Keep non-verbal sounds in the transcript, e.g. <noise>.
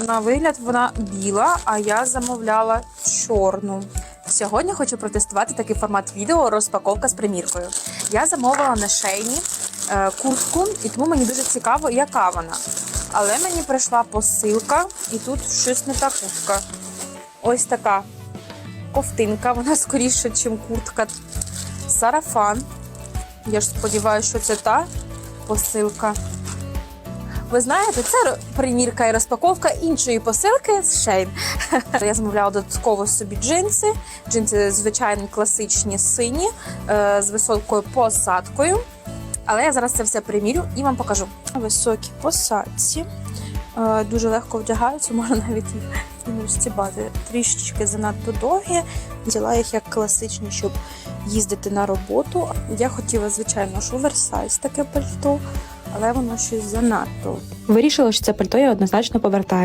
На вигляд вона біла, а я замовляла чорну. Сьогодні хочу протестувати такий формат відео розпаковка з приміркою. Я замовила на шейні е, куртку, і тому мені дуже цікаво, яка вона. Але мені прийшла посилка, і тут щось не та куртка. Ось така ковтинка, вона скоріше, ніж куртка. Сарафан. Я ж сподіваюся, що це та посилка. Ви знаєте, це примірка і розпаковка іншої посилки з Shein. <laughs> Я замовляла додатково собі джинси. Джинси звичайні класичні сині е, з високою посадкою. Але я зараз це все примірю і вам покажу. Високі посадці. Е, Дуже легко вдягаються, можна навіть їх. Трішечки занадто довгі. Взяла їх як класичні, щоб їздити на роботу. Я хотіла, звичайно, ж оверсайз таке пальто, але воно щось занадто Вирішила, що це пальто я однозначно повертаю.